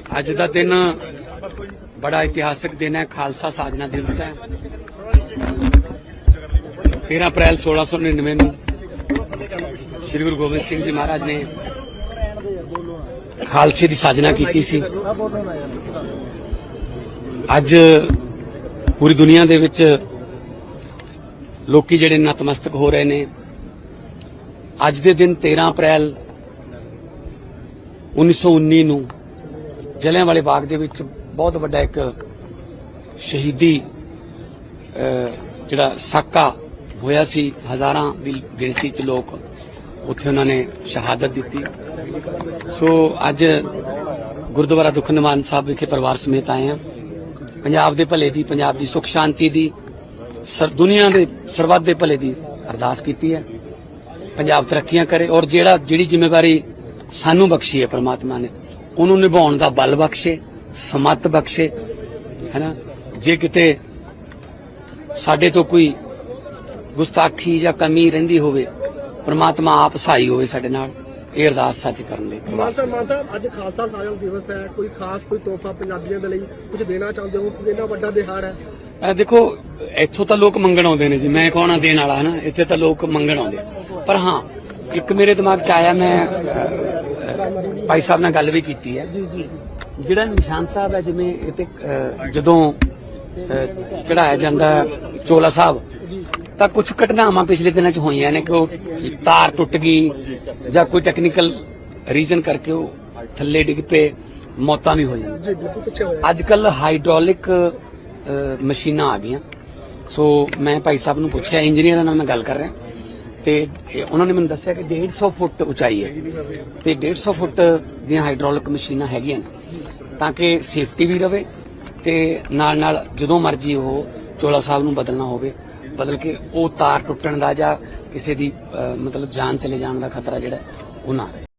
ਅੱਜ ਦਾ ਦਿਨ ਬੜਾ ਇਤਿਹਾਸਕ ਦਿਨ ਹੈ, ਖਾਲਸਾ ਸਾਜਨਾ ਦਿਵਸ ਹੈ। 13 ਅਪ੍ਰੈਲ 1699 ਨੂੰ ਸ੍ਰੀ ਗੁਰੂ ਗੋਬਿੰਦ ਸਿੰਘ ਜੀ ਮਹਾਰਾਜ ਨੇ ਖਾਲਸੇ ਦੀ ਸਾਜਨਾ ਕੀਤੀ ਸੀ। ਅੱਜ ਪੂਰੀ ਦੁਨੀਆ ਦੇ ਵਿੱਚ ਲੋਕੀ ਜਿਹੜੇ ਨਤਮਸਤਕ ਹੋ ਰਹੇ ਨੇ। ਅੱਜ ਦੇ ਦਿਨ 13 ਅਪ੍ਰੈਲ 1919 ਨੂੰ ਜਲਿਆਂਵਾਲੇ ਬਾਗ ਦੇ ਵਿੱਚ ਬਹੁਤ ਵੱਡਾ ਇੱਕ ਸ਼ਹੀਦੀ ਜਿਹੜਾ ਸਾਕਾ ਹੋਇਆ ਸੀ, ਹਜ਼ਾਰਾਂ ਦੀ ਗਿਣਤੀ ਚ ਲੋਕ ਉੱਥੇ ਉਹਨਾਂ ਨੇ ਸ਼ਹਾਦਤ ਦਿੱਤੀ। ਸੋ ਅੱਜ ਗੁਰਦੁਆਰਾ ਦੁੱਖ ਨਿਵਾਰਨ ਸਾਹਿਬ ਵਿਖੇ ਪਰਿਵਾਰ ਸਮੇਤ ਆਏ ਆ ਪੰਜਾਬ ਦੇ ਭਲੇ ਦੀ, ਪੰਜਾਬ ਦੀ ਸੁਖ ਸ਼ਾਂਤੀ ਦੀ, ਸਰ, ਦੁਨੀਆ ਦੇ ਸਰਬੱਤ ਦੇ ਭਲੇ ਦੀ ਅਰਦਾਸ ਕੀਤੀ ਹੈ। ਪੰਜਾਬ ਤਰੱਕੀਆਂ ਕਰੇ ਔਰ ਜਿਹੜਾ, ਜਿਹੜੀ ਜ਼ਿੰਮੇਵਾਰੀ ਸਾਨੂੰ ਬਖਸ਼ੀ ਹੈ ਪ੍ਰਮਾਤਮਾ ਨੇ ਉਹਨੂੰ ਨਿਭਾਉਣ ਦਾ ਬਲ ਬਖਸ਼ੇ ਸਮਤ ਬਖਸ਼ੇ ਹੈਨਾ ਜੇ ਕਿਤੇ ਸਾਡੇ ਤੋਂ ਕੋਈ ਗੁਸਤਾਖੀ ਜਾਂ ਕਮੀ ਰਹਿੰਦੀ ਹੋਵੇ ਪ੍ਰਮਾਤਮਾ ਆਪ ਸਹਾਈ ਹੋਵੇ ਸਾਡੇ ਨਾਲ ਇਹ ਅਰਦਾਸ ਸੱਚ ਕਰਨ ਲਈ ਮਾਤਾ ਮਾਤਾ ਅੱਜ ਖਾਲਸਾ ਸਾਜਨ ਦਿਵਸ ਹੈ। ਕੋਈ ਖਾਸ ਕੋਈ ਤੋਹਫਾ ਪੰਜਾਬੀਆਂ ਦੇ ਲਈ ਕੁਝ ਦੇਣਾ ਚਾਹੁੰਦੇ ਹੋ? ਇੰਨਾ ਵੱਡਾ ਦਿਹਾੜ ਹੈ। ਇਹ ਦੇਖੋ ਇੱਥੋਂ ਤਾਂ ਲੋਕ ਮੰਗਣ ਆਉਂਦੇ ਨੇ ਜੀ। ਮੈਂ ਕੌਣ ਆ ਦੇਣ ਵਾਲਾ ਹਨਾ ਇੱਥੇ ਤਾਂ ਲੋਕ ਮੰਗਣ ਆਉਂਦੇ। ਪਰ ਹਾਂ ਇੱਕ ਮੇਰੇ ਦਿਮਾਗ 'ਚ ਆਇਆ ਮੈਂ ਭਾਈ ਸਾਹਿਬ ਨਾਲ ਗੱਲ ਵੀ ਕੀਤੀ ਹੈ। ਜਿਹੜਾ ਨਿਸ਼ਾਨ ਸਾਹਿਬ ਹੈ, ਜਿਵੇਂ ਇਹ ਜਦੋਂ ਚੜਾਇਆ ਜਾਂਦਾ ਚੋਲਾ ਸਾਹਿਬ, ਤਾਂ ਕੁਝ ਘਟਨਾਵਾਂ ਪਿਛਲੇ ਦਿਨਾਂ 'ਚ ਹੋਈਆਂ ਨੇ ਕਿ ਉਹ ਤਾਰ ਟੁੱਟ ਗਈ ਜਾਂ ਕੋਈ ਟੈਕਨੀਕਲ ਰੀਜ਼ਨ ਕਰਕੇ ਉਹ ਥੱਲੇ ਡਿੱਗ ਪਏ, ਮੌਤਾਂ ਵੀ ਹੋਈਆਂ। ਅੱਜ ਕੱਲ ਹਾਈਡ੍ਰੋਲਿਕ ਮਸ਼ੀਨਾਂ ਆ ਗਈਆਂ। ਸੋ ਮੈਂ ਭਾਈ ਸਾਹਿਬ ਨੂੰ ਪੁੱਛਿਆ ਇੰਜੀਨੀਅਰਾਂ ਨਾਲ ਮੈਂ ਗੱਲ ਕਰ ਰਿਹਾ। ਤੇ ਇਹ ਉਹਨਾਂ ਨੇ ਮੈਨੂੰ ਦੱਸਿਆ ਕਿ 150 ਫੁੱਟ ਉਚਾਈ ਹੈ ਤੇ 150 ਫੁੱਟ ਦੀਆਂ ਹਾਈਡ੍ਰੋਲਿਕ ਮਸ਼ੀਨਾਂ ਹੈਗੀਆਂ ਤਾਂ ਕਿ ਸੇਫਟੀ ਵੀ ਰਵੇ ਤੇ ਨਾਲ ਨਾਲ ਜਦੋਂ ਮਰਜ਼ੀ ਉਹ ਚੋਲਾ ਸਾਹਿਬ ਨੂੰ ਬਦਲਣਾ ਹੋਵੇ, ਬਦਲ ਕੇ ਉਹ ਤਾਰ ਟੁੱਟਣ ਦਾ ਜਾਂ ਕਿਸੇ ਦੀ ਮਤਲਬ ਜਾਨ ਚਲੇ ਜਾਣ ਦਾ ਖਤਰਾ ਜਿਹੜਾ, ਉਹ ਨਾ ਰਹੇ।